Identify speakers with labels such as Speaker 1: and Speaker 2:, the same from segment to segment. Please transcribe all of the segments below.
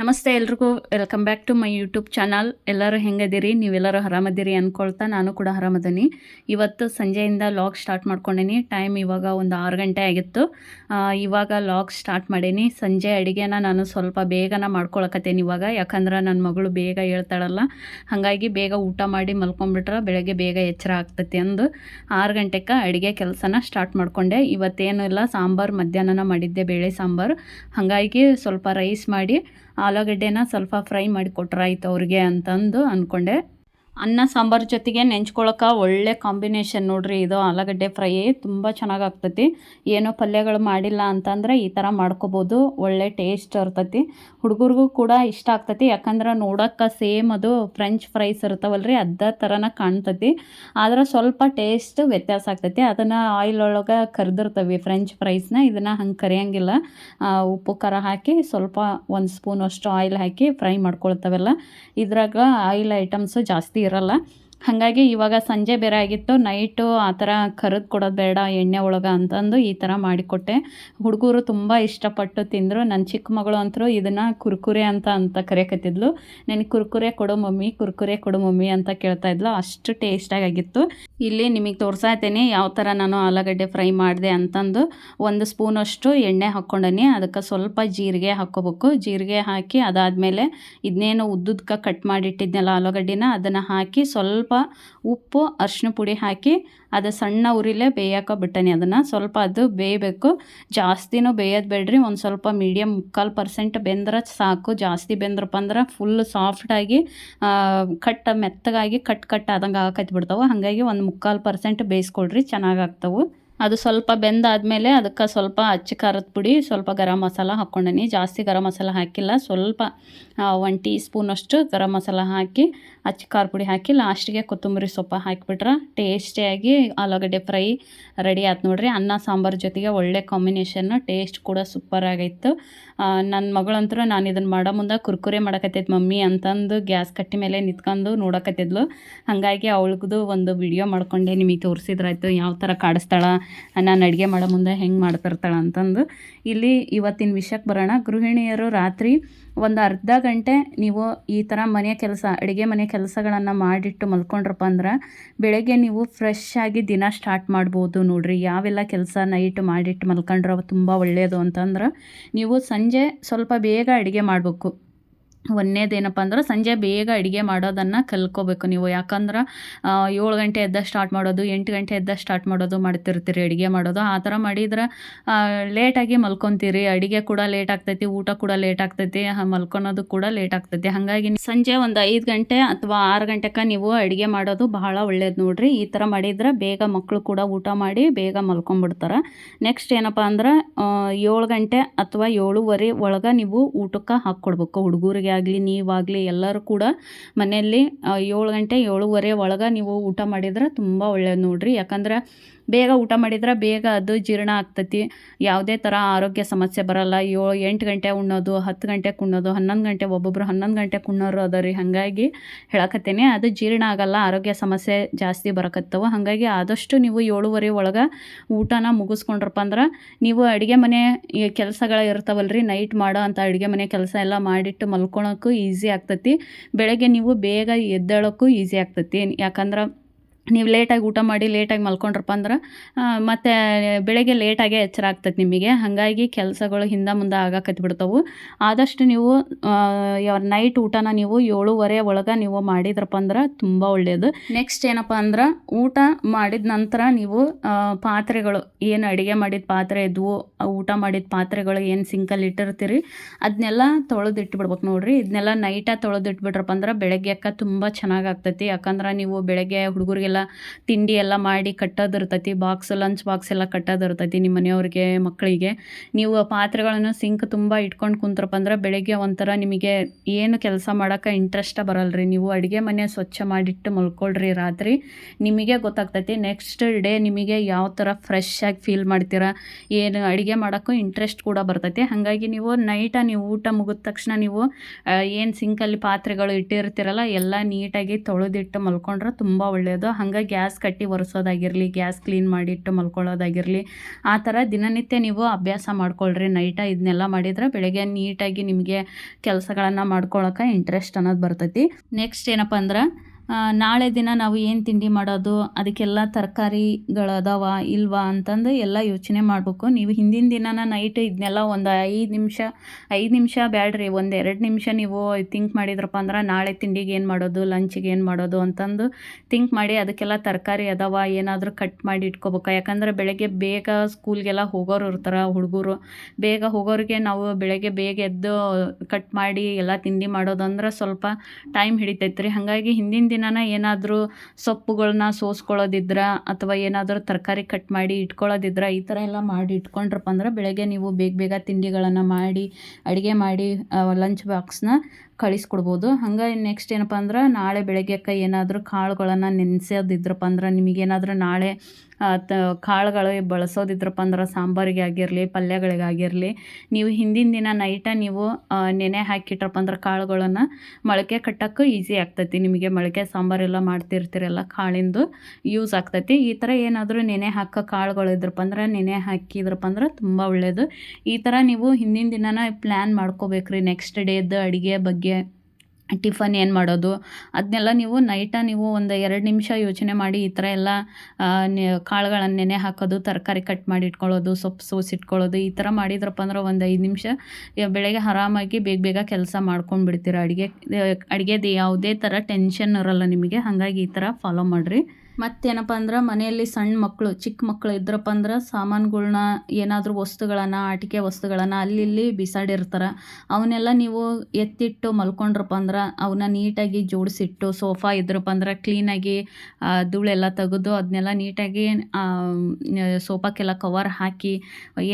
Speaker 1: ನಮಸ್ತೆ ಎಲ್ರಿಗೂ. Welcome back to my YouTube channel ಎಲ್ಲರೂ ಹೆಂಗದಿರಿ? ನೀವೆಲ್ಲರೂ ಆರಾಮದಿರಿ ಅಂದ್ಕೊಳ್ತಾ ನಾನು ಕೂಡ ಆರಾಮದೀನಿ. ಇವತ್ತು ಸಂಜೆಯಿಂದ ಲಾಗ್ ಸ್ಟಾರ್ಟ್ ಮಾಡ್ಕೊಂಡೀನಿ. ಟೈಮ್ ಇವಾಗ ಒಂದು ಆರು ಗಂಟೆ ಆಗಿತ್ತು. ಇವಾಗ ಲಾಗ್ ಸ್ಟಾರ್ಟ್ ಮಾಡೀನಿ. ಸಂಜೆ ಅಡುಗೆನ ನಾನು ಸ್ವಲ್ಪ ಬೇಗನ ಮಾಡ್ಕೊಳಕತ್ತೇನೆ ಇವಾಗ. ಯಾಕಂದ್ರೆ ನನ್ನ ಮಗಳು ಬೇಗ ಹೇಳ್ತಾಳಲ್ಲ. ಹಾಗಾಗಿ ಬೇಗ ಊಟ ಮಾಡಿ ಮಲ್ಕೊಂಡ್ಬಿಟ್ರೆ ಬೆಳಗ್ಗೆ ಬೇಗ ಎಚ್ಚರ ಆಗ್ತೈತಿ ಅಂದು ಆರು ಗಂಟೆಗೆ ಅಡುಗೆ ಕೆಲಸನ ಸ್ಟಾರ್ಟ್ ಮಾಡಿಕೊಂಡೆ. ಇವತ್ತೇನು ಇಲ್ಲ, ಸಾಂಬಾರು ಮಧ್ಯಾಹ್ನನ ಮಾಡಿದ್ದೆ, ಬೇಳೆ ಸಾಂಬಾರು. ಹಾಗಾಗಿ ಸ್ವಲ್ಪ ರೈಸ್ ಮಾಡಿ ಆಲೂಗಡ್ಡೆನ ಸ್ವಲ್ಪ ಫ್ರೈ ಮಾಡಿ ಕೊಟ್ರಾಯ್ತು ಅವ್ರಿಗೆ ಅಂತಂದು ಅಂದ್ಕೊಂಡೆ ಅನ್ನ, ಸಾಂಬಾರು ಜೊತೆಗೆ ನೆಂಚ್ಕೊಳಕ್ಕೆ ಒಳ್ಳೆ ಕಾಂಬಿನೇಷನ್ ನೋಡ್ರಿ. ಇದು ಆಲೂಗಡ್ಡೆ ಫ್ರೈ ತುಂಬ ಚೆನ್ನಾಗಿ ಆಗ್ತೈತಿ. ಏನೋ ಪಲ್ಯಗಳು ಮಾಡಿಲ್ಲ ಅಂತಂದ್ರೆ ಈ ಥರ ಮಾಡ್ಕೋಬೋದು. ಒಳ್ಳೆ ಟೇಸ್ಟ್ ಇರ್ತೈತಿ. ಹುಡುಗರಿಗೂ ಕೂಡ ಇಷ್ಟ ಆಗ್ತೈತಿ. ಯಾಕಂದ್ರೆ ನೋಡೋಕೆ ಸೇಮ್ ಅದು ಫ್ರೆಂಚ್ ಫ್ರೈಸ್ ಇರ್ತಾವಲ್ರಿ ಅದ ಥರನ ಕಾಣ್ತೈತಿ. ಆದ್ರೆ ಸ್ವಲ್ಪ ಟೇಸ್ಟ್ ವ್ಯತ್ಯಾಸ ಆಗ್ತೈತಿ. ಅದನ್ನು ಆಯಿಲ್ ಒಳಗೆ ಕರೆದಿರ್ತವೆ ಫ್ರೆಂಚ್ ಫ್ರೈಸ್ನ ಇದನ್ನು ಹಂಗೆ ಕರಿಯಂಗಿಲ್ಲ. ಉಪ್ಪು, ಖಾರ ಹಾಕಿ ಸ್ವಲ್ಪ ಒಂದು ಸ್ಪೂನ್ ಅಷ್ಟು ಆಯಿಲ್ ಹಾಕಿ ಫ್ರೈ ಮಾಡ್ಕೊಳ್ತಾವೆಲ್ಲ. ಇದ್ರಾಗ ಆಯಿಲ್ ಐಟಮ್ಸು ಜಾಸ್ತಿ ಇರಲ್ಲ. ಹಾಗಾಗಿ ಇವಾಗ ಸಂಜೆ ಬೇರೆ ಆಗಿತ್ತು. ನೈಟು ಆ ಥರ ಕರೆದು ಕೊಡೋದು ಬೇಡ, ಎಣ್ಣೆ ಒಳಗೆ ಅಂತಂದು ಈ ಥರ ಮಾಡಿಕೊಟ್ಟೆ. ಹುಡುಗರು ತುಂಬ ಇಷ್ಟಪಟ್ಟು ತಿಂದರು. ನನ್ನ ಚಿಕ್ಕ ಮಗಳು ಅಂತರೂ ಇದನ್ನು ಕುರ್ಕುರೆ ಅಂತ ಅಂತ ಕರೆಯಕತ್ತಿದ್ಲು. ನನಗೆ ಕುರ್ಕುರೆ ಕೊಡು ಮಮ್ಮಿ, ಕುರ್ಕುರೆ ಕೊಡು ಮಮ್ಮಿ ಅಂತ ಕೇಳ್ತಾ ಇದ್ಲು. ಅಷ್ಟು ಟೇಸ್ಟಾಗಿ ಆಗಿತ್ತು. ಇಲ್ಲಿ ನಿಮಗೆ ತೋರಿಸ್ತಾ ಯಾವ ಥರ ನಾನು ಆಲೂಗಡ್ಡೆ ಫ್ರೈ ಮಾಡಿದೆ ಅಂತಂದು ಒಂದು ಸ್ಪೂನಷ್ಟು ಎಣ್ಣೆ ಹಾಕ್ಕೊಂಡನಿ. ಅದಕ್ಕೆ ಸ್ವಲ್ಪ ಜೀರಿಗೆ ಹಾಕ್ಕೋಬೇಕು. ಜೀರಿಗೆ ಹಾಕಿ ಅದಾದಮೇಲೆ ಇದನ್ನೇನು ಉದ್ದುದ್ಕ ಕಟ್ ಮಾಡಿಟ್ಟಿದ್ನಲ್ಲ ಆಲೂಗಡ್ಡಿನ, ಅದನ್ನು ಹಾಕಿ ಸ್ವಲ್ಪ ಉಪ್ಪು ಅರಿಶಿನ ಪುಡಿ ಹಾಕಿ ಅದು ಸಣ್ಣ ಉರಿಲೇ ಬೇಯಕ್ಕೆ ಬಿಟ್ಟನಿ. ಅದನ್ನು ಸ್ವಲ್ಪ ಅದು ಬೇಯಬೇಕು. ಜಾಸ್ತಿನೂ ಬೇಯೋದು ಬೇಡ್ರಿ. ಒಂದು ಸ್ವಲ್ಪ ಮೀಡಿಯಮ್ ಮುಕ್ಕಾಲು ಪರ್ಸೆಂಟ್ ಬೆಂದ್ರೆ ಸಾಕು. ಜಾಸ್ತಿ ಬೆಂದ್ರಪ್ಪ ಅಂದ್ರೆ ಫುಲ್ ಸಾಫ್ಟಾಗಿ ಕಟ್ ಮೆತ್ತಗಾಗಿ ಕಟ್ ಕಟ್ ಆದಂಗೆ ಆಗಕ್ಕೆ ಬಿಡ್ತಾವೆ. ಹಾಗಾಗಿ ಒಂದು ಮುಕ್ಕಾಲು ಪರ್ಸೆಂಟ್ ಬೇಯಿಸ್ಕೊಳ್ರಿ. ಚೆನ್ನಾಗಿ ಆಗ್ತಾವೆ. ಅದು ಸ್ವಲ್ಪ ಬೆಂದಾದಮೇಲೆ ಅದಕ್ಕೆ ಸ್ವಲ್ಪ ಅಚ್ಚ ಖಾರದ ಪುಡಿ, ಸ್ವಲ್ಪ ಗರಂ ಮಸಾಲ ಹಾಕ್ಕೊಂಡೀನಿ. ಜಾಸ್ತಿ ಗರಂ ಮಸಾಲ ಹಾಕಿಲ್ಲ. ಸ್ವಲ್ಪ ಒನ್ ಟೀ ಸ್ಪೂನಷ್ಟು ಗರಂ ಮಸಾಲ ಹಾಕಿ, ಅಚ್ಚ ಖಾರ ಪುಡಿ ಹಾಕಿ, ಲಾಸ್ಟಿಗೆ ಕೊತ್ತಂಬರಿ ಸೊಪ್ಪು ಹಾಕಿಬಿಟ್ರೆ ಟೇಸ್ಟಿಯಾಗಿ ಆಲೂಗಡ್ಡೆ ಫ್ರೈ ರೆಡಿ ಆಯ್ತು ನೋಡಿರಿ. ಅನ್ನ, ಸಾಂಬಾರು ಜೊತೆಗೆ ಒಳ್ಳೆ ಕಾಂಬಿನೇಷನ್ನು ಟೇಸ್ಟ್ ಕೂಡ ಸೂಪರ್ ಆಗೈತು. ನನ್ನ ಮಗಳಂತೂ ನಾನು ಇದನ್ನು ಮಾಡೋ ಮುಂದೆ ಕುರ್ಕುರೆ ಮಾಡಕತ್ತೈತೆ ಮಮ್ಮಿ ಅಂತಂದು ಗ್ಯಾಸ್ ಕಟ್ಟಿ ಮೇಲೆ ನಿಂತ್ಕೊಂಡು ನೋಡಕತ್ತಿದ್ಲು. ಹಾಗಾಗಿ ಅವಳಗದು ಒಂದು ವಿಡಿಯೋ ಮಾಡ್ಕೊಂಡೆ ನಿಮಗೆ ತೋರಿಸಿದ್ರಾಯ್ತು. ಯಾವ ಥರ ಕಾಡಿಸ್ತಾಳ ನಾನು ಅಡುಗೆ ಮಾಡೋ ಮುಂದೆ ಹೆಂಗೆ ಮಾಡ್ತಿರ್ತಾಳೆ ಅಂತಂದು ಇಲ್ಲಿ ಇವತ್ತಿನ ವಿಷಯಕ್ಕೆ ಬರೋಣ. ಗೃಹಿಣಿಯರು ರಾತ್ರಿ ಒಂದು ಅರ್ಧ ಗಂಟೆ ನೀವು ಈ ಥರ ಮನೆ ಕೆಲಸ, ಅಡುಗೆ ಮನೆ ಕೆಲಸಗಳನ್ನು ಮಾಡಿಟ್ಟು ಮಲ್ಕೊಂಡ್ರಪ್ಪ ಅಂದ್ರೆ ಬೆಳಗ್ಗೆ ನೀವು ಫ್ರೆಶ್ ಆಗಿ ದಿನ ಸ್ಟಾರ್ಟ್ ಮಾಡ್ಬೋದು ನೋಡ್ರಿ. ಯಾವೆಲ್ಲ ಕೆಲಸ ನೈಟ್ ಮಾಡಿಟ್ಟು ಮಲ್ಕೊಂಡ್ರೆ ತುಂಬ ಒಳ್ಳೆಯದು ಅಂತಂದ್ರೆ ನೀವು ಸಂಜೆ ಸ್ವಲ್ಪ ಬೇಗ ಅಡುಗೆ ಮಾಡಬೇಕು. ಒಂದನೇದೇನಪ್ಪ ಅಂದ್ರೆ ಸಂಜೆ ಬೇಗ ಅಡುಗೆ ಮಾಡೋದನ್ನು ಕಲ್ಕೋಬೇಕು ನೀವು. ಯಾಕಂದ್ರೆ ಏಳು ಗಂಟೆ ಎದ್ದ ಸ್ಟಾರ್ಟ್ ಮಾಡೋದು, ಎಂಟು ಗಂಟೆ ಎದ್ದ ಸ್ಟಾರ್ಟ್ ಮಾಡೋದು ಮಾಡ್ತಿರ್ತೀರಿ ಅಡುಗೆ ಮಾಡೋದು. ಆ ಥರ ಮಾಡಿದ್ರೆ ಲೇಟಾಗಿ ಮಲ್ಕೊತೀರಿ. ಅಡುಗೆ ಕೂಡ ಲೇಟ್ ಆಗ್ತೈತಿ, ಊಟ ಕೂಡ ಲೇಟ್ ಆಗ್ತೈತಿ ಮಲ್ಕೊಳೋದು ಕೂಡ ಲೇಟ್ ಆಗ್ತೈತಿ. ಹಾಗಾಗಿ ಸಂಜೆ ಒಂದು ಐದು ಗಂಟೆ ಅಥವಾ ಆರು ಗಂಟೆಗೆ ನೀವು ಅಡುಗೆ ಮಾಡೋದು ಬಹಳ ಒಳ್ಳೇದು ನೋಡ್ರಿ. ಈ ಥರ ಮಾಡಿದ್ರೆ ಬೇಗ ಮಕ್ಕಳು ಕೂಡ ಊಟ ಮಾಡಿ ಬೇಗ ಮಲ್ಕೊಂಡ್ಬಿಡ್ತಾರೆ ನೆಕ್ಸ್ಟ್ ಏನಪ್ಪ ಅಂದ್ರೆ ಏಳು ಗಂಟೆ ಅಥವಾ ಏಳುವರೆ ಒಳಗೆ ನೀವು ಊಟಕ್ಕೆ ಹಾಕ್ಕೊಡ್ಬೇಕು ಹುಡುಗರಿಗೆ. ಆಗಲಿ ನೀವಾಗಲಿ ಎಲ್ಲರೂ ಕೂಡ ಮನೆಯಲ್ಲಿ ಏಳು ಗಂಟೆ ಏಳುವರೆ ಒಳಗೆ ನೀವು ಊಟ ಮಾಡಿದ್ರೆ ತುಂಬ ಒಳ್ಳೆಯದು ನೋಡಿರಿ. ಯಾಕಂದ್ರೆ ಬೇಗ ಊಟ ಮಾಡಿದ್ರೆ ಬೇಗ ಅದು ಜೀರ್ಣ ಆಗ್ತೈತಿ. ಯಾವುದೇ ಥರ ಆರೋಗ್ಯ ಸಮಸ್ಯೆ ಬರಲ್ಲ. ಏಳು, ಎಂಟು ಗಂಟೆ ಉಣ್ಣೋದು, ಹತ್ತು ಗಂಟೆಗೆ ಕುಣ್ಣೋದು, ಹನ್ನೊಂದು ಗಂಟೆ ಒಬ್ಬೊಬ್ರು ಹನ್ನೊಂದು ಗಂಟೆ ಉಣ್ಣೋರು ಅದ ರೀ ಹಾಗಾಗಿ ಹೇಳಕತ್ತೇನೆ, ಅದು ಜೀರ್ಣ ಆಗಲ್ಲ, ಆರೋಗ್ಯ ಸಮಸ್ಯೆ ಜಾಸ್ತಿ ಬರಕತ್ತವ. ಹಾಗಾಗಿ ಆದಷ್ಟು ನೀವು ಏಳುವರೆ ಒಳಗೆ ಊಟನ ಮುಗಿಸ್ಕೊಂಡ್ರಪ್ಪ ಅಂದ್ರೆ ನೀವು ಅಡುಗೆ ಮನೆ ಕೆಲಸಗಳ ಇರ್ತಾವಲ್ರಿ ನೈಟ್ ಮಾಡೋ ಅಂಥ ಅಡುಗೆ ಮನೆ ಕೆಲಸ ಎಲ್ಲ ಮಾಡಿಟ್ಟು ಮಲ್ಕೊಳಕ್ಕೂ ಈಸಿ ಆಗ್ತತಿ. ಬೆಳಗ್ಗೆ ನೀವು ಬೇಗ ಎದ್ದೇಳೋಕ್ಕೂ ಈಸಿ ಆಗ್ತತಿ. ಯಾಕಂದ್ರೆ ನೀವು ಲೇಟಾಗಿ ಊಟ ಮಾಡಿ ಲೇಟಾಗಿ ಮಲ್ಕೊಂಡ್ರಪ್ಪ ಅಂದ್ರೆ ಮತ್ತು ಬೆಳಗ್ಗೆ ಲೇಟಾಗೆ ಎಚ್ಚರ ಆಗ್ತೈತೆ ನಿಮಗೆ. ಹಾಗಾಗಿ ಕೆಲಸಗಳು ಹಿಂದೆ ಮುಂದೆ ಆಗಕತ್ತಿ ಬಿಡ್ತಾವೆ. ಆದಷ್ಟು ನೀವು ನೈಟ್ ಊಟನ ನೀವು ಏಳುವರೆ ಒಳಗೆ ನೀವು ಮಾಡಿದ್ರಪ್ಪ ಅಂದ್ರೆ ತುಂಬ ಒಳ್ಳೆಯದು ನೆಕ್ಸ್ಟ್ ಏನಪ್ಪ ಅಂದ್ರೆ, ಊಟ ಮಾಡಿದ ನಂತರ ನೀವು ಪಾತ್ರೆಗಳು, ಏನು ಅಡುಗೆ ಮಾಡಿದ ಪಾತ್ರೆ ಇದ್ವು ಊಟ ಮಾಡಿದ ಪಾತ್ರೆಗಳು ಏನು ಸಿಂಕಲ್ಲಿ ಇಟ್ಟಿರ್ತೀರಿ ಅದನ್ನೆಲ್ಲ ತೊಳೆದಿಟ್ಬಿಡ್ಬೇಕು ನೋಡ್ರಿ. ಇದನ್ನೆಲ್ಲ ನೈಟಾಗಿ ತೊಳೆದಿಟ್ಬಿಟ್ರಪ್ಪ ಅಂದ್ರೆ ಬೆಳಗ್ಗೆ ಅಕ್ಕ ತುಂಬ ಚೆನ್ನಾಗಿ ಆಗ್ತೈತಿ. ಯಾಕಂದ್ರೆ ನೀವು ಬೆಳಗ್ಗೆ ಹುಡುಗರಿಗೆಲ್ಲ ತಿಂಡಿ ಎಲ್ಲ ಮಾಡಿ ಕಟ್ಟೋದು ಇರ್ತೈತಿ ಬಾಕ್ಸ್ ಲಂಚ್ ಬಾಕ್ಸ್ ಎಲ್ಲ ಕಟ್ಟೋದು ಇರ್ತೈತಿ ನಿಮ್ಮ ಮನೆಯವ್ರಿಗೆ, ಮಕ್ಕಳಿಗೆ. ನೀವು ಪಾತ್ರೆಗಳನ್ನು ಸಿಂಕ್ ತುಂಬ ಇಟ್ಕೊಂಡು ಕುಂತ್ರಪ್ಪ ಅಂದ್ರೆ ಬೆಳಗ್ಗೆ ಒಂಥರ ನಿಮಗೆ ಏನು ಕೆಲಸ ಮಾಡೋಕೆ ಇಂಟ್ರೆಸ್ಟ ಬರಲ್ರಿ. ನೀವು ಅಡುಗೆ ಮನೆ ಸ್ವಚ್ಛ ಮಾಡಿಟ್ಟು ಮಲ್ಕೊಳ್ರಿ ರಾತ್ರಿ. ನಿಮಗೆ ಗೊತ್ತಾಗ್ತೈತಿ ನೆಕ್ಸ್ಟ್ ಡೇ ನಿಮಗೆ ಯಾವ ಥರ ಫ್ರೆಶ್ ಆಗಿ ಫೀಲ್ ಮಾಡ್ತೀರಾ, ಏನು ಅಡುಗೆ ಮಾಡೋಕ್ಕೂ ಇಂಟ್ರೆಸ್ಟ್ ಕೂಡ ಬರ್ತೈತಿ. ಹಾಗಾಗಿ ನೀವು ನೈಟ ನೀವು ಊಟ ಮುಗಿದ ತಕ್ಷಣ ನೀವು ಏನು ಸಿಂಕಲ್ಲಿ ಪಾತ್ರೆಗಳು ಇಟ್ಟಿರ್ತೀರಲ್ಲ, ಎಲ್ಲ ನೀಟಾಗಿ ತೊಳೆದಿಟ್ಟು ಮಲ್ಕೊಂಡ್ರೆ ತುಂಬ ಒಳ್ಳೆಯದು ಹಂಗೆ ಗ್ಯಾಸ್ ಕಟ್ಟಿ ಒರೆಸೋದಾಗಿರಲಿ, ಗ್ಯಾಸ್ ಕ್ಲೀನ್ ಮಾಡಿಟ್ಟು ಮಲ್ಕೊಳ್ಳೋದಾಗಿರಲಿ, ಆ ಥರ ದಿನನಿತ್ಯ ನೀವು ಅಭ್ಯಾಸ ಮಾಡ್ಕೊಳ್ರಿ. ನೈಟ ಇದನ್ನೆಲ್ಲ ಮಾಡಿದ್ರೆ ಬೆಳಗ್ಗೆ ನೀಟಾಗಿ ನಿಮಗೆ ಕೆಲಸಗಳನ್ನು ಮಾಡ್ಕೊಳಕ್ಕೆ ಇಂಟ್ರೆಸ್ಟ್ ಅನ್ನೋದು ಬರ್ತೈತಿ. ನೆಕ್ಸ್ಟ್ ಏನಪ್ಪ ಅಂದ್ರೆ ನಾಳೆ ದಿನ ನಾವು ಏನು ತಿಂಡಿ ಮಾಡೋದು, ಅದಕ್ಕೆಲ್ಲ ತರಕಾರಿಗಳದಾವ ಇಲ್ವಾ ಅಂತಂದು ಎಲ್ಲ ಯೋಚನೆ ಮಾಡಬೇಕು. ನೀವು ಹಿಂದಿನ ದಿನನ ನೈಟ್ ಇದನ್ನೆಲ್ಲ ಒಂದು ಐದು ನಿಮಿಷ ಐದು ನಿಮಿಷ ಬ್ಯಾಡ್ರಿ, ಒಂದು ಎರಡು ನಿಮಿಷ ನೀವು ಥಿಂಕ್ ಮಾಡಿದ್ರಪ್ಪ ಅಂದ್ರೆ ನಾಳೆ ತಿಂಡಿಗೆ ಏನು ಮಾಡೋದು ಲಂಚಿಗೆ ಏನು ಮಾಡೋದು ಅಂತಂದು ಥಿಂಕ್ ಮಾಡಿ ಅದಕ್ಕೆಲ್ಲ ತರಕಾರಿ ಅದಾವ, ಏನಾದರೂ ಕಟ್ ಮಾಡಿ ಇಟ್ಕೋಬೇಕು. ಯಾಕಂದ್ರೆ ಬೆಳಗ್ಗೆ ಬೇಗ ಸ್ಕೂಲ್ಗೆಲ್ಲ ಹೋಗೋರು ಇರ್ತಾರೆ ಹುಡುಗರು. ಬೇಗ ಹೋಗೋರಿಗೆ ನಾವು ಬೆಳಗ್ಗೆ ಬೇಗ ಎದ್ದು ಕಟ್ ಮಾಡಿ ಎಲ್ಲ ತಿಂಡಿ ಮಾಡೋದಂದ್ರೆ ಸ್ವಲ್ಪ ಟೈಮ್ ಹಿಡಿತೈತೆ ರೀ ಹಾಗಾಗಿ ಹಿಂದಿನ ದಿನನ ಏನಾದರೂ ಸೊಪ್ಪುಗಳನ್ನ ಸೋಸ್ಕೊಳ್ಳೋದಿದ್ರ ಅಥವಾ ಏನಾದರೂ ತರಕಾರಿ ಕಟ್ ಮಾಡಿ ಇಟ್ಕೊಳ್ಳೋದಿದ್ರ, ಈ ಥರ ಎಲ್ಲ ಮಾಡಿ ಇಟ್ಕೊಂಡ್ರಪ್ಪ ಅಂದ್ರೆ ಬೆಳಗ್ಗೆ ನೀವು ಬೇಗ ಬೇಗ ತಿಂಡಿಗಳನ್ನು ಮಾಡಿ, ಅಡುಗೆ ಮಾಡಿ ಲಂಚ್ ಬಾಕ್ಸ್ನ ಕಳಿಸ್ಕೊಡ್ಬೋದು. ಹಂಗೆ ನೆಕ್ಸ್ಟ್ ಏನಪ್ಪ ಅಂದ್ರೆ ನಾಳೆ ಬೆಳಗ್ಗೆಕ್ಕೆ ಏನಾದರೂ ಕಾಳುಗಳನ್ನು ನೆನೆಸೋದಿದ್ರಪ್ಪ ಅಂದ್ರೆ ನಿಮಗೇನಾದ್ರೂ ನಾಳೆ ತ, ಕಾಳುಗಳು ಬಳಸೋದಿದ್ರಪ್ಪ ಅಂದ್ರೆ ಸಾಂಬಾರಿಗೆ ಆಗಿರಲಿ ಪಲ್ಯಗಳಿಗಾಗಿರಲಿ ನೀವು ಹಿಂದಿನ ದಿನ ನೈಟ ನೀವು ನೆನೆ ಹಾಕಿಟ್ರಪ್ಪ ಅಂದ್ರೆ ಕಾಳುಗಳನ್ನು ಮೊಳಕೆ ಕಟ್ಟೋಕ್ಕೂ ಈಸಿ ಆಗ್ತೈತಿ. ನಿಮಗೆ ಮೊಳಕೆ ಸಾಂಬಾರೆಲ್ಲ ಮಾಡ್ತಿರ್ತೀರಲ್ಲ ಕಾಳಿಂದು ಯೂಸ್ ಆಗ್ತೈತಿ. ಈ ಥರ ಏನಾದರೂ ನೆನೆ ಹಾಕೋ ಕಾಳುಗಳು ಇದ್ರಪ್ಪ ಅಂದ್ರೆ ನೆನೆ ಹಾಕಿದ್ರಪ್ಪ ಅಂದ್ರೆ ತುಂಬ ಒಳ್ಳೆಯದು ಈ ಥರ ನೀವು ಹಿಂದಿನ ದಿನನ ಪ್ಲ್ಯಾನ್ ಮಾಡ್ಕೋಬೇಕ್ರಿ. ನೆಕ್ಸ್ಟ್ ಡೇದು ಅಡುಗೆ ಬಗ್ಗೆ ಟಿಫನ್ ಏನು ಮಾಡೋದು ಅದನ್ನೆಲ್ಲ ನೀವು ನೈಟ ನೀವು ಒಂದು ಎರಡು ನಿಮಿಷ ಯೋಚನೆ ಮಾಡಿ ಈ ಥರ ಎಲ್ಲ ಕಾಳುಗಳನ್ನು ನೆನೆ ಹಾಕೋದು, ತರಕಾರಿ ಕಟ್ ಮಾಡಿ ಇಟ್ಕೊಳ್ಳೋದು, ಸೊಪ್ಪು ಸೋಸಿಟ್ಕೊಳ್ಳೋದು ಈ ಥರ ಮಾಡಿದ್ರಪ್ಪ ಅಂದ್ರೆ ಒಂದು ಐದು ನಿಮಿಷ ಬೆಳಗ್ಗೆ ಆರಾಮಾಗಿ ಬೇಗ ಬೇಗ ಕೆಲಸ ಮಾಡ್ಕೊಂಡು ಬಿಡ್ತೀರ ಅಡುಗೆ ಅಡುಗೆದು ಯಾವುದೇ ಥರ ಟೆನ್ಷನ್ ಇರಲ್ಲ ನಿಮಗೆ, ಹಾಗಾಗಿ ಈ ಥರ ಫಾಲೋ ಮಾಡಿರಿ. ಮತ್ತೇನಪ್ಪ ಅಂದ್ರೆ ಮನೆಯಲ್ಲಿ ಸಣ್ಣ ಮಕ್ಕಳು ಚಿಕ್ಕ ಮಕ್ಕಳು ಇದ್ರಪ್ಪ ಅಂದ್ರೆ ಸಾಮಾನುಗಳ್ನ ಏನಾದರೂ ವಸ್ತುಗಳನ್ನು, ಆಟಿಕೆ ವಸ್ತುಗಳನ್ನು ಅಲ್ಲಿ ಇಲ್ಲಿ ಬಿಸಾಡಿರ್ತಾರೆ. ಅವನ್ನೆಲ್ಲ ನೀವು ಎತ್ತಿಟ್ಟು ಮಲ್ಕೊಂಡ್ರಪ್ಪ ಅಂದ್ರೆ ಅವನ್ನ ನೀಟಾಗಿ ಜೋಡಿಸಿಟ್ಟು ಸೋಫಾ ಇದ್ರಪ್ಪ ಅಂದ್ರೆ ಕ್ಲೀನಾಗಿ ಧೂಳೆಲ್ಲ ತೆಗೆದು ಅದನ್ನೆಲ್ಲ ನೀಟಾಗಿ ಸೋಫಾಕ್ಕೆಲ್ಲ ಕವರ್ ಹಾಕಿ,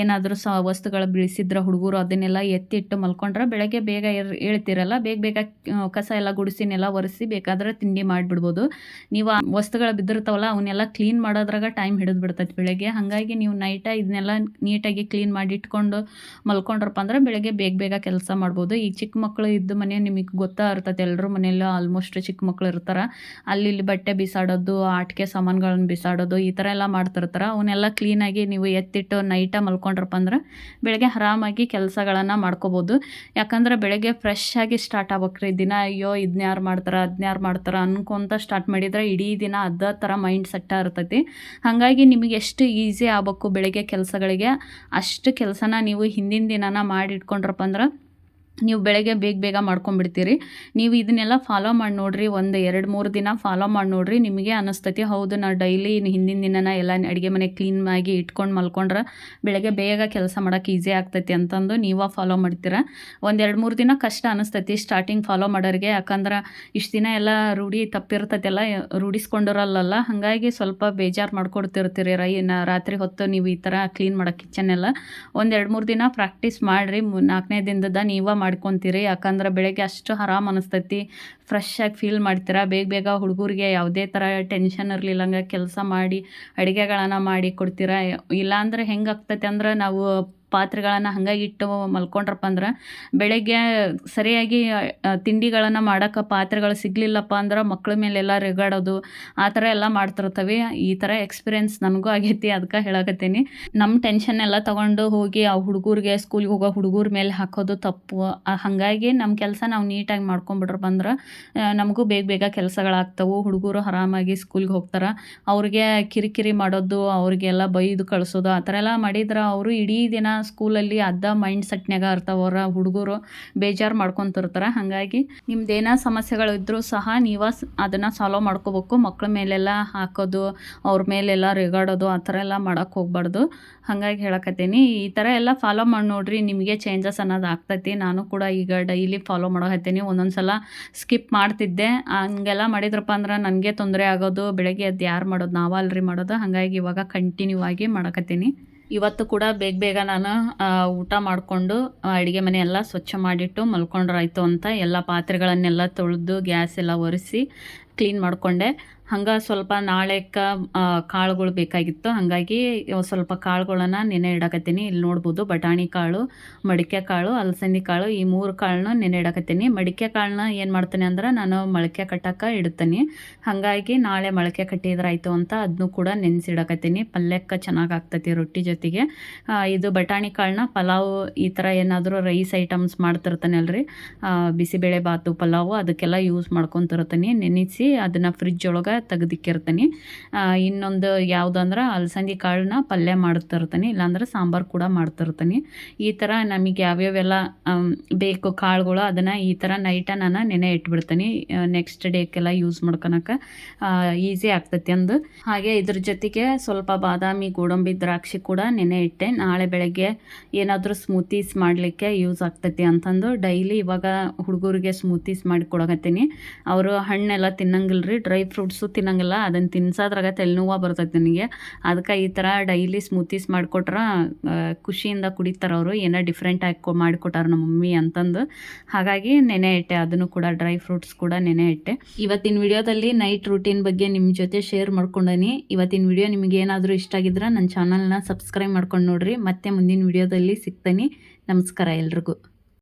Speaker 1: ಏನಾದರೂ ಸ, ವಸ್ತುಗಳು ಬೀಳಿಸಿದ್ರೆ ಹುಡುಗರು ಅದನ್ನೆಲ್ಲ ಎತ್ತಿಟ್ಟು ಮಲ್ಕೊಂಡ್ರೆ ಬೆಳಗ್ಗೆ ಬೇಗ ಏರ್ ಏಳ್ತಿರಲ್ಲ, ಬೇಗ ಬೇಗ ಕಸ ಎಲ್ಲ ಗುಡಿಸಿನೆಲ್ಲ ನೆಲ ಒರೆಸಿ ಬೇಕಾದ್ರೆ ತಿಂಡಿ ಮಾಡಿಬಿಡ್ಬೋದು. ನೀವು ಆ ವಸ್ತುಗಳು ಬಿದ್ದಿರ್ತಾವಲ್ಲ ಅವನ್ನೆಲ್ಲ ಕ್ಲೀನ್ ಮಾಡೋದ್ರಾಗ ಟೈಮ್ ಹಿಡಿದು ಬಿಡ್ತೈತೆ ಬೆಳಗ್ಗೆ. ಹಾಗಾಗಿ ನೀವು ನೈಟ ಇದನ್ನೆಲ್ಲ ನೀಟಾಗಿ ಕ್ಲೀನ್ ಮಾಡಿ ಇಟ್ಕೊಂಡು ಮಲ್ಕೊಂಡ್ರಪ್ಪ ಅಂದ್ರೆ ಬೆಳಗ್ಗೆ ಬೇಗ ಬೇಗ ಕೆಲಸ ಮಾಡ್ಬೋದು. ಈ ಚಿಕ್ಕ ಮಕ್ಕಳು ಇದ್ದ ಮನೆ ನಿಮಗೆ ಗೊತ್ತಾ ಇರ್ತೈತೆ. ಎಲ್ಲರೂ ಮನೆಯಲ್ಲೂ ಆಲ್ಮೋಸ್ಟ್ ಚಿಕ್ಕ ಮಕ್ಕಳು ಇರ್ತಾರೆ. ಅಲ್ಲಿ ಇಲ್ಲಿ ಬಟ್ಟೆ ಬಿಸಾಡೋದು, ಆಟಿಕೆ ಸಾಮಾನುಗಳನ್ನ ಬಿಸಾಡೋದು, ಈ ಥರ ಎಲ್ಲ ಮಾಡ್ತಿರ್ತಾರೆ. ಅವನ್ನೆಲ್ಲ ಕ್ಲೀನಾಗಿ ನೀವು ಎತ್ತಿಟ್ಟು ನೈಟ ಮಲ್ಕೊಂಡ್ರಪ್ಪ ಅಂದ್ರೆ ಬೆಳಗ್ಗೆ ಆರಾಮಾಗಿ ಕೆಲಸಗಳನ್ನು ಮಾಡ್ಕೋಬೋದು. ಯಾಕಂದ್ರೆ ಬೆಳಗ್ಗೆ ಫ್ರೆಶ್ ಆಗಿ ಸ್ಟಾರ್ಟ್ ಆಗ್ಬೇಕ್ರಿ. ದಿನ ಅಯ್ಯೋ ಇದನ್ನ ಯಾರು ಮಾಡ್ತಾರೆ ಅದನ್ನ ಯಾರು ಮಾಡ್ತಾರೆ ಅನ್ಕೊಂತ ಸ್ಟಾರ್ಟ್ ಮಾಡಿದ್ರೆ ಇಡೀ ದಿನ ಅದೇ ಥರ ಮೈಂಡ್ ಸೆಟ್ ಇರ್ತೈತಿ ಹಾಗಾಗಿ ನಿಮಗೆ ಎಷ್ಟು ಈಸಿ ಆಗ್ಬೇಕು ಬೆಳಗ್ಗೆ ಕೆಲಸಗಳಿಗೆ? ಅಷ್ಟು ಕೆಲಸನ ನೀವು ಹಿಂದಿನ ದಿನನ ಮಾಡಿ ಇಟ್ಕೊಂಡ್ರಪ್ಪ ಅಂದ್ರೆ ನೀವು ಬೆಳಗ್ಗೆ ಬೇಗ ಬೇಗ ಮಾಡ್ಕೊಂಡ್ಬಿಡ್ತೀರಿ. ನೀವು ಇದನ್ನೆಲ್ಲ ಫಾಲೋ ಮಾಡಿ ನೋಡ್ರಿ, ಒಂದು ಎರಡು ಮೂರು ದಿನ ಫಾಲೋ ಮಾಡಿ ನೋಡ್ರಿ, ನಿಮಗೆ ಅನಿಸ್ತೈತಿ. ಹೌದು ನಾ ಡೈಲಿ ಹಿಂದಿನ ದಿನನ ಎಲ್ಲ ಅಡುಗೆ ಮನೆ ಕ್ಲೀನ್ ಆಗಿ ಇಟ್ಕೊಂಡು ಮಲ್ಕೊಂಡ್ರೆ ಬೆಳಗ್ಗೆ ಬೇಗ ಕೆಲಸ ಮಾಡೋಕೆ ಈಸಿ ಆಗ್ತೈತಿ ಅಂತಂದು ನೀವು ಫಾಲೋ ಮಾಡ್ತೀರ. ಒಂದು ಎರಡು ಮೂರು ದಿನ ಕಷ್ಟ ಅನಿಸ್ತೈತಿ ಸ್ಟಾರ್ಟಿಂಗ್ ಫಾಲೋ ಮಾಡೋರಿಗೆ. ಯಾಕಂದ್ರೆ ಇಷ್ಟು ದಿನ ಎಲ್ಲ ರೂಢಿ ತಪ್ಪಿರ್ತೈತೆಲ್ಲ ರೂಢಿಸ್ಕೊಂಡಿರಲ್ಲ ಹಾಗಾಗಿ ಸ್ವಲ್ಪ ಬೇಜಾರು ಮಾಡ್ಕೊಡ್ತಿರ್ತೀರಿ ರೈ ರಾತ್ರಿ ಹೊತ್ತು ನೀವು ಈ ಥರ ಕ್ಲೀನ್ ಮಾಡೋ ಕಿಚನ್ ಎಲ್ಲ. ಒಂದು ಎರಡು ಮೂರು ದಿನ ಪ್ರಾಕ್ಟೀಸ್ ಮಾಡಿರಿ. ನಾಲ್ಕನೇ ದಿನದ ನೀವೇ ಮಾಡ್ಕೊತೀರಿ. ಯಾಕಂದ್ರೆ ಬೆಳಗ್ಗೆ ಅಷ್ಟು ಆರಾಮ್ ಅನಿಸ್ತೈತಿ. ಫ್ರೆಶ್ ಆಗಿ ಫೀಲ್ ಮಾಡ್ತೀರಾ. ಬೇಗ ಬೇಗ ಹುಡುಗರಿಗೆ ಯಾವುದೇ ಥರ ಟೆನ್ಷನ್ ಇರಲಿಲ್ಲಂಗೆ ಕೆಲಸ ಮಾಡಿ, ಅಡುಗೆಗಳನ್ನು ಮಾಡಿ ಕೊಡ್ತೀರಾ. ಇಲ್ಲಾಂದ್ರೆ ಹೆಂಗಾಗ್ತೈತೆ ಅಂದ್ರೆ ನಾವು ಪಾತ್ರೆಗಳನ್ನು ಹಂಗಾಗಿ ಇಟ್ಟು ಮಲ್ಕೊಂಡ್ರಪ್ಪ ಅಂದ್ರೆ ಬೆಳಗ್ಗೆ ಸರಿಯಾಗಿ ತಿಂಡಿಗಳನ್ನು ಮಾಡೋಕೆ ಪಾತ್ರೆಗಳು ಸಿಗಲಿಲ್ಲಪ್ಪ ಅಂದ್ರೆ ಮಕ್ಳ ಮೇಲೆಲ್ಲ ರೆಗಾಡೋದು, ಆ ಥರ ಎಲ್ಲ ಮಾಡ್ತಿರ್ತವೆ. ಈ ಥರ ಎಕ್ಸ್ಪೀರಿಯೆನ್ಸ್ ನನಗೂ ಆಗೈತಿ ಅದಕ್ಕೆ ಹೇಳಕತ್ತೀನಿ. ನಮ್ಮ ಟೆನ್ಷನ್ ಎಲ್ಲ ತಗೊಂಡು ಹೋಗಿ ಆ ಹುಡುಗರಿಗೆ ಸ್ಕೂಲ್ಗೆ ಹೋಗೋ ಹುಡುಗರ ಮೇಲೆ ಹಾಕೋದು ತಪ್ಪು. ಹಾಗಾಗಿ ನಮ್ಮ ಕೆಲಸ ನಾವು ನೀಟಾಗಿ ಮಾಡ್ಕೊಂಬಿಟ್ರೆ ಬಂದ್ರೆ ನಮಗೂ ಬೇಗ ಬೇಗ ಕೆಲಸಗಳಾಗ್ತವೆ. ಹುಡುಗರು ಆರಾಮಾಗಿ ಸ್ಕೂಲ್ಗೆ ಹೋಗ್ತಾರೆ. ಅವ್ರಿಗೆ ಕಿರಿಕಿರಿ ಮಾಡೋದು, ಅವ್ರಿಗೆಲ್ಲ ಬೈದು ಕಳಿಸೋದು, ಆ ಥರ ಎಲ್ಲ ಮಾಡಿದ್ರೆ ಅವರು ಇಡೀ ದಿನ ಸ್ಕೂಲಲ್ಲಿ ಅದ ಮೈಂಡ್ ಸೆಟ್ನಾಗ ಇರ್ತಾವ್ರ ಹುಡುಗರು ಬೇಜಾರು ಮಾಡ್ಕೊತಿರ್ತಾರೆ. ಹಾಗಾಗಿ ನಿಮ್ದೇನೋ ಸಮಸ್ಯೆಗಳು ಇದ್ದರೂ ಸಹ ನೀವು ಅದನ್ನು ಸಾಲ್ವ್ ಮಾಡ್ಕೋಬೇಕು. ಮಕ್ಳ ಮೇಲೆಲ್ಲ ಹಾಕೋದು, ಅವ್ರ ಮೇಲೆಲ್ಲ ರೆಗಾಡೋದು, ಆ ಥರ ಎಲ್ಲ ಮಾಡೋಕ್ಕೆ ಹೋಗ್ಬಾರ್ದು. ಹಾಗಾಗಿ ಹೇಳಕತ್ತೀನಿ. ಈ ಥರ ಎಲ್ಲ ಫಾಲೋ ಮಾಡಿ ನೋಡ್ರಿ, ನಿಮಗೆ ಚೇಂಜಸ್ ಅನ್ನೋದು ಆಗ್ತೈತಿ. ನಾನು ಕೂಡ ಈಗ ಡೈಲಿ ಫಾಲೋ ಮಾಡಕತ್ತೀನಿ ಒಂದೊಂದು ಸಲ ಸ್ಕಿಪ್ ಮಾಡ್ತಿದ್ದೆ. ಹಂಗೆಲ್ಲ ಮಾಡಿದ್ರಪ್ಪ ಅಂದ್ರೆ ನನಗೆ ತೊಂದರೆ ಆಗೋದು, ಬೆಳಗ್ಗೆ ಅದು ಯಾರು ಮಾಡೋದು ನಾವಲ್ರಿ ಮಾಡೋದು. ಹಾಗಾಗಿ ಇವಾಗ ಕಂಟಿನ್ಯೂ ಆಗಿ ಮಾಡಕತ್ತೀನಿ. ಇವತ್ತು ಕೂಡ ಬೇಗ ಬೇಗ ನಾನು ಊಟ ಮಾಡಿಕೊಂಡು ಅಡುಗೆ ಮನೆ ಎಲ್ಲ ಸ್ವಚ್ಛ ಮಾಡಿಟ್ಟು ಮಲ್ಕೊಂಡ್ರಾಯ್ತು ಅಂತ ಎಲ್ಲ ಪಾತ್ರೆಗಳನ್ನೆಲ್ಲ ತೊಳೆದು, ಗ್ಯಾಸ್ ಎಲ್ಲ ಒರೆಸಿ, ಕ್ಲೀನ್ ಮಾಡಿಕೊಂಡೆ. ಹಂಗೆ ಸ್ವಲ್ಪ ನಾಳೆಕ ಕಾಳುಗಳು ಬೇಕಾಗಿತ್ತು. ಹಾಗಾಗಿ ಸ್ವಲ್ಪ ಕಾಳುಗಳನ್ನ ನೆನೆ ಇಡಕತ್ತೀನಿ. ಇಲ್ಲಿ ನೋಡ್ಬೋದು ಬಟಾಣಿ ಕಾಳು, ಮಡಿಕೆ ಕಾಳು, ಅಲಸಂದಿ ಕಾಳು, ಈ ಮೂರು ಕಾಳನ್ನ ನೆನೆ ಇಡಕತ್ತೀನಿ. ಮಡಿಕೆ ಕಾಳನ್ನ ಏನು ಮಾಡ್ತೀನಿ ಅಂದ್ರೆ ನಾನು ಮೊಳಕೆ ಕಟ್ಟಕ್ಕೆ ಇಡ್ತೀನಿ. ಹಾಗಾಗಿ ನಾಳೆ ಮೊಳಕೆ ಕಟ್ಟಿದ್ರಾಯ್ತು ಅಂತ ಅದನ್ನು ಕೂಡ ನೆನೆಸಿಡಕತ್ತೀನಿ ಪಲ್ಯಕ್ಕೆ ಚೆನ್ನಾಗಿ ಆಗ್ತೈತಿ ರೊಟ್ಟಿ ಜೊತೆಗೆ. ಇದು ಬಟಾಣಿ ಕಾಳನ್ನ ಪಲಾವು ಈ ಥರ ಏನಾದರೂ ರೈಸ್ ಐಟಮ್ಸ್ ಮಾಡ್ತಿರ್ತಾನೆ ಅಲ್ರಿ ಬಿಸಿಬೇಳೆ ಬಾತು ಪಲಾವು ಅದಕ್ಕೆಲ್ಲ ಯೂಸ್ ಮಾಡ್ಕೊತಿರ್ತೀನಿ. ನೆನೆಸಿ ಅದನ್ನು ಫ್ರಿಜ್ ಒಳಗೆ ತೆಗ್ದಿಕ್ಕಿರ್ತೀನಿ. ಇನ್ನೊಂದು ಯಾವುದಂದ್ರೆ ಅಲಸಂದಿ ಕಾಳನ್ನ ಪಲ್ಯ ಮಾಡ್ತಿರ್ತೀನಿ, ಇಲ್ಲಾಂದ್ರೆ ಸಾಂಬಾರು ಕೂಡ ಮಾಡ್ತಿರ್ತೀನಿ. ಈ ಥರ ನಮಗೆ ಯಾವ್ಯಾವೆಲ್ಲ ಬೇಕು ಕಾಳುಗಳು, ಅದನ್ನು ಈ ಥರ ನೈಟ ನಾನು ನೆನೆ ಇಟ್ಬಿಡ್ತೀನಿ. ನೆಕ್ಸ್ಟ್ ಡೇಕ್ಕೆಲ್ಲ ಯೂಸ್ ಮಾಡ್ಕೊಳಕ್ಕೆ ಈಸಿ ಆಗ್ತೈತಿ ಅಂದು. ಹಾಗೆ ಇದ್ರ ಜೊತೆಗೆ ಸ್ವಲ್ಪ ಬಾದಾಮಿ, ಗೋಡಂಬಿ, ದ್ರಾಕ್ಷಿ ಕೂಡ ನೆನೆ ಇಟ್ಟೆ. ನಾಳೆ ಬೆಳಗ್ಗೆ ಏನಾದರೂ ಸ್ಮೂತೀಸ್ ಮಾಡಲಿಕ್ಕೆ ಯೂಸ್ ಆಗ್ತೈತಿ ಅಂತಂದು ಡೈಲಿ ಇವಾಗ ಹುಡುಗರಿಗೆ ಸ್ಮೂತೀಸ್ ಮಾಡಿ ಕೊಡಕತ್ತೀನಿ ಅವರು ಹಣ್ಣೆಲ್ಲ ತಿನ್ನಂಗಿಲ್ಲ ರೀ ಡ್ರೈ ಫ್ರೂಟ್ಸು ತಿನ್ನಂಗಿಲ್ಲ ಅದನ್ನು ತಿನ್ಸೋದ್ರಾಗ ತಲೆನೋವು ಬರ್ತೈತೆ ನನಗೆ. ಅದಕ್ಕೆ ಈ ಥರ ಡೈಲಿ ಸ್ಮೂತೀಸ್ ಮಾಡಿಕೊಟ್ರೆ ಖುಷಿಯಿಂದ ಕುಡಿತಾರೆ ಅವರು, ಏನೋ ಡಿಫ್ರೆಂಟ್ ಆಗಿ ಕೊ, ಮಾಡಿಕೊಟ್ಟಾರ ನಮ್ಮ ಮಮ್ಮಿ ಅಂತಂದು. ಹಾಗಾಗಿ ನೆನೆ ಇಟ್ಟೆ, ಅದನ್ನು ಕೂಡ, ಡ್ರೈ ಫ್ರೂಟ್ಸ್ ಕೂಡ ನೆನೆ ಇಟ್ಟೆ. ಇವತ್ತಿನ ವಿಡಿಯೋದಲ್ಲಿ ನೈಟ್ ರೂಟೀನ್ ಬಗ್ಗೆ ನಿಮ್ಮ ಜೊತೆ ಶೇರ್ ಮಾಡ್ಕೊಂಡನಿ. ಇವತ್ತಿನ ವಿಡಿಯೋ ನಿಮಗೆ ಏನಾದರೂ ಇಷ್ಟ ಆಗಿದ್ರೆ ನನ್ನ ಚಾನಲ್ನ ಸಬ್ಸ್ಕ್ರೈಬ್ ಮಾಡ್ಕೊಂಡು ನೋಡ್ರಿ. ಮತ್ತೆ ಮುಂದಿನ ವಿಡಿಯೋದಲ್ಲಿ ಸಿಗ್ತೀನಿ. ನಮಸ್ಕಾರ ಎಲ್ರಿಗೂ.